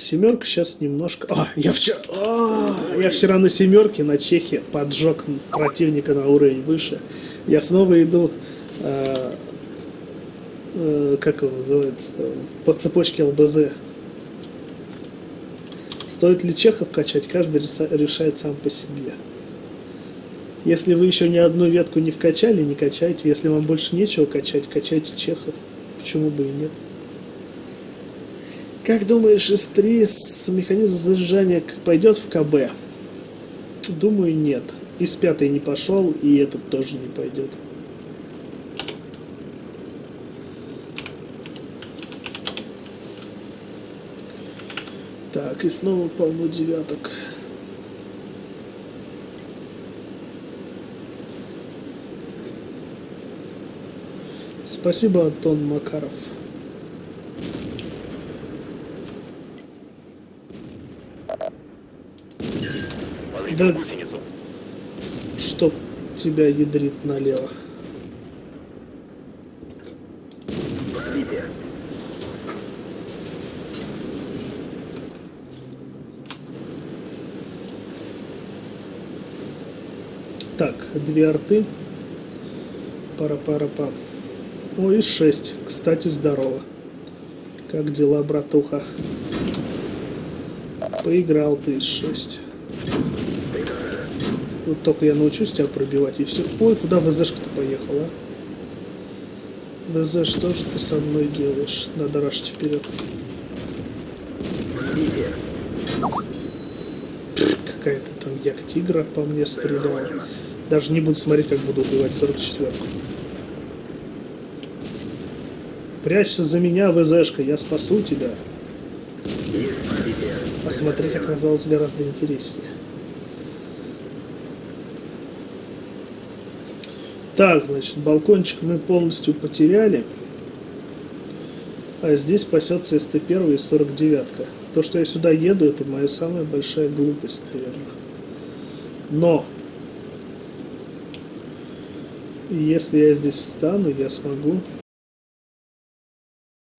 Семерка сейчас немножко... А, я вчера... А, я вчера на семерке на Чехе поджег противника на уровень выше. Я снова иду... э, э, как его называется по цепочке ЛБЗ. Стоит ли чехов качать, каждый решает сам по себе. Если вы еще ни одну ветку не вкачали, не качайте. Если вам больше нечего качать, качайте чехов. Почему бы и нет? Как думаешь, S3 с механизмом заряжания пойдет в КБ? Думаю, нет. И с пятой не пошел, и этот тоже не пойдет. Так, и снова полно девяток. Спасибо, Антон Макаров. Да. гусеницу. Чтоб тебя ядрит налево. Так, две арты. Пара-пара-па. О, и шесть. Кстати, здорово. Как дела, братуха? Поиграл ты из шесть. Вот только я научусь тебя пробивать, и все. Ой, куда ВЗшка-то поехала? ВЗ, что же ты со мной делаешь? Надо рашить вперед. Какая-то там як тигра по мне стреляла. Даже не буду смотреть, как буду убивать 44-ку. Прячься за меня, ВЗшка, я спасу тебя. А смотреть оказалось гораздо интереснее. Так, значит, балкончик мы полностью потеряли. А здесь пасется СТ-1 и 49-ка. То, что я сюда еду, это моя самая большая глупость, наверное. Но, если я здесь встану, я смогу